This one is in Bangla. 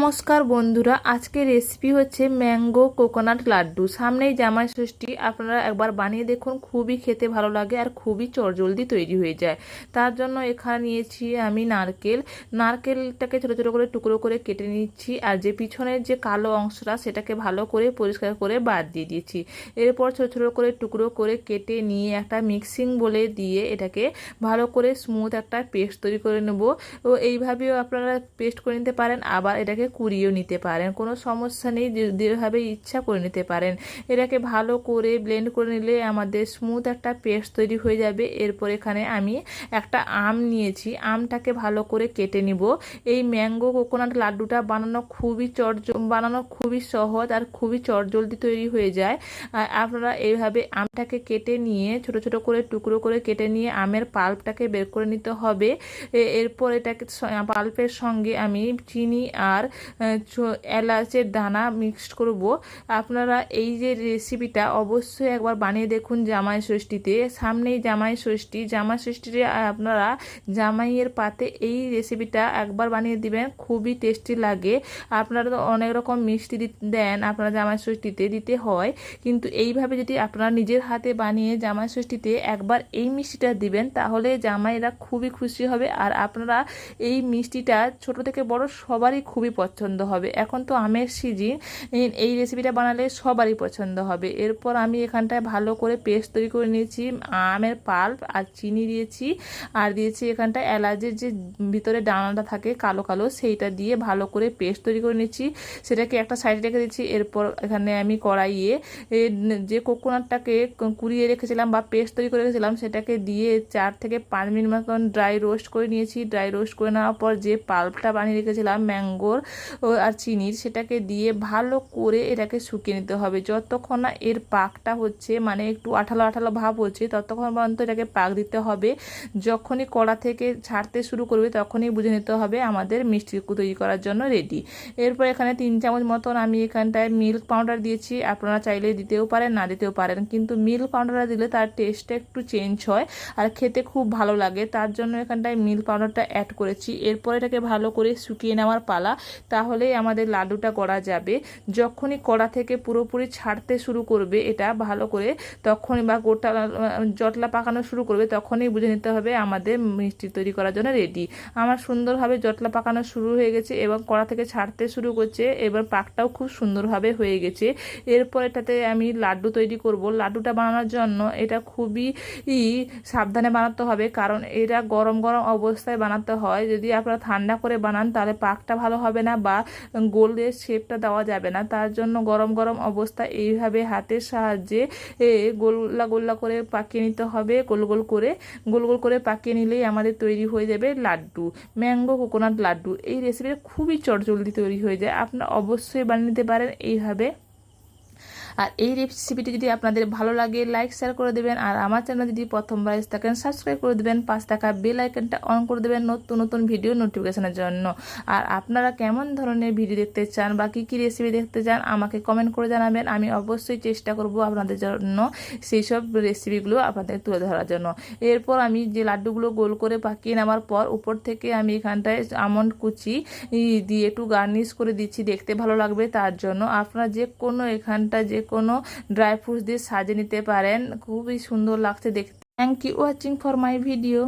নমস্কার বন্ধুরা, আজকের রেসিপি হচ্ছে ম্যাঙ্গো কোকোনাট লাড্ডু। সামনেই জামাই ষষ্ঠী, আপনারা একবার বানিয়ে দেখুন, খুবই খেতে ভালো লাগে আর খুবই চটজলদি তৈরি হয়ে যায়। তার জন্য এখানে নিয়েছি আমি নারকেল। নারকেলটাকে ছোটো ছোটো করে টুকরো করে কেটে নিচ্ছি আর যে পিছনের যে কালো অংশটা, সেটাকে ভালো করে পরিষ্কার করে বাদ দিয়ে দিয়েছি। এরপর ছোটো ছোটো করে টুকরো করে কেটে নিয়ে একটা মিক্সিং বলে দিয়ে এটাকে ভালো করে স্মুথ একটা পেস্ট তৈরি করে নেব। ও এইভাবেও আপনারা পেস্ট করে নিতে পারেন, আবার এটাকে কুড়িয়েও নিতে পারেন। কোনো সমস্যা নেই যেভাবে ইচ্ছা করে নিতে পারেন। এটাকে ভালো করে ব্লেন্ড করে নিলে আমাদের স্মুথ একটা পেস্ট তৈরি হয়ে যাবে। এরপর এখানে আমি একটা আম নিয়েছি। আমটাকে ভালো করে কেটে নিব। এই ম্যাঙ্গো কোকোনাট লাড্ডুটা বানানো খুবই চট, বানানো খুবই সহজ আর খুবই চটজলদি তৈরি হয়ে যায়। আপনারা এইভাবে আমটাকে কেটে নিয়ে ছোট ছোট করে টুকরো করে কেটে নিয়ে আমের পাল্পটাকে বের করে নিতে হবে। এরপর এটাকে পাল্পের সঙ্গে আমি চিনি আর এলাচের দানা মিক্সড করব। আপনারা এই যে রেসিপিটা অবশ্যই একবার বানিয়ে দেখুন জামাই ষষ্ঠীতে। সামনেই জামাই ষষ্ঠী। জামাই ষষ্ঠীতে আপনারা জামাইয়ের পাতে এই রেসিপিটা একবার বানিয়ে দিবেন, খুবই টেস্টি লাগে। আপনারা তো অনেক রকম মিষ্টি দেন আপনারা জামাই ষষ্ঠীতে দিতে হয়। কিন্তু এইভাবে যদি আপনারা নিজের হাতে বানিয়ে জামাই ষষ্ঠীতে একবার এই মিষ্টিটা দিবেন, তাহলে জামাইরা খুবই খুশি হবে। আর আপনারা এই মিষ্টিটা ছোট থেকে বড় সবারই খুবই পছন্দ। হবে। এখন তো আমের সিজন এই রেসিপিটা বানালে সবারই পছন্দ হবে। এরপর আমি এখানটায় ভালো করে পেস্ট তৈরি করে নিয়েছি, আমের পাল্প আর চিনি দিয়েছি। আর দিয়েছি এখানটায় এলাচের যে ভিতরে ডানাটা থাকে কালো কালো, সেইটা দিয়ে ভালো করে পেস্ট তৈরি করে নিচ্ছি সেটাকে একটা সাইডে রেখে দিচ্ছি এরপর এখানে আমি কড়াইয়ে যে কোকোনাটটাকে কুড়িয়ে রেখেছিলাম বা পেস্ট তৈরি করে রেখেছিলাম, সেটাকে দিয়ে চার থেকে পাঁচ মিনিট মতন ড্রাই রোস্ট করে নিয়েছি। ড্রাই রোস্ট করে নেওয়ার পর যে পাল্পটা বানিয়ে রেখেছিলাম ম্যাঙ্গোর আর চিনির সেটাকে দিয়ে ভালো করে এটাকে শুকিয়ে নিতে হবে। যতক্ষণ না এর পাকটা হচ্ছে মানে একটু আঠালো আঠালো ভাব হচ্ছে, ততক্ষণ পর্যন্ত এটাকে পাক দিতে হবে। যখনই কড়া থেকে ছাড়তে শুরু করবে, তখনই বুঝে নিতে হবে আমাদের মিষ্টি তৈরি করার জন্য রেডি এরপর এখানে তিন চামচ মতন আমি এখানটায় মিল্ক পাউডার দিয়েছি। আপনারা চাইলে দিতেও পারেন, না দিতেও পারেন। কিন্তু মিল্ক পাউডারটা দিলে তার টেস্টটা একটু চেঞ্জ হয় আর খেতে খুব ভালো লাগে। তার জন্য এখানটায় মিল্ক পাউডারটা অ্যাড করেছি। এরপর এটাকে ভালো করে শুকিয়ে নেওয়ার পালা তাহলেই আমাদের লাড্ডুটা করা যাবে। যখনই কড়া থেকে পুরোপুরি ছাড়তে শুরু করবে, এটা ভালো করে তখনই বা গোটা, জটলা পাকানো শুরু করবে, তখনই বুঝে নিতে হবে আমাদের মিষ্টি তৈরি করার জন্য রেডি আমার সুন্দরভাবে জটলা পাকানো শুরু হয়ে গেছে, এবং কড়া থেকে ছাড়তে শুরু করছে, এবার পাকটাও খুব সুন্দরভাবে হয়ে গেছে। এরপর এটাতে আমি লাড্ডু তৈরি করব। লাড্ডুটা বানানোর জন্য এটা খুবই সাবধানে বানাতে হবে, কারণ এটা গরম গরম অবস্থায় বানাতে হয়। যদি আপনারা ঠান্ডা করে বানান, তাহলে পাকটা ভালো হবে না বা গোলের শেপটা দেওয়া যাবে না। তার জন্য গরম গরম অবস্থা এইভাবে হাতের সাহায্যে গোল্লা গোল্লা করে পাকিয়ে নিতে হবে। গোল গোল করে, গোল গোল করে পাকিয়ে নিলেই আমাদের তৈরি হয়ে যাবে লাড্ডু, ম্যাঙ্গো, কোকোনাট লাড্ডু। এই রেসিপিটা খুবই চটজলদি তৈরি হয়ে যায়। আপনারা অবশ্যই বানিয়ে নিতে পারেন এইভাবে। আর এই রেসিপিটি যদি আপনাদের ভালো লাগে লাইক শেয়ার করে দেবেন। আর আমার চ্যানেল যদি প্রথমবার এসে থাকেন সাবস্ক্রাইব করে দেবেন। পাঁচ টাকা বেল আইকনটা অন করে দেবেন নতুন নতুন ভিডিও নোটিফিকেশনের জন্য। আর আপনারা কেমন ধরনের ভিডিও দেখতে চান বা কী কী রেসিপি দেখতে চান, আমাকে কমেন্ট করে জানাবেন। আমি অবশ্যই চেষ্টা করব আপনাদের জন্য সেই সব রেসিপিগুলো আপনাদের তুলে ধরার জন্য। এরপর আমি যে লাড্ডুগুলো গোল করে পাকিয়ে নেওয়ার পর, উপর থেকে আমি এখানটায় আমন্ড কুচি দিয়ে একটু গার্নিশ করে দিচ্ছি। দেখতে ভালো লাগবে তার জন্য। আপনারা যে কোনো এখানটা যে কোনো ড্রাই ফ্রুটস দিয়ে সাজিয়ে নিতে পারেন। খুবই সুন্দর লাগছে দেখতে। Thank you watching for my video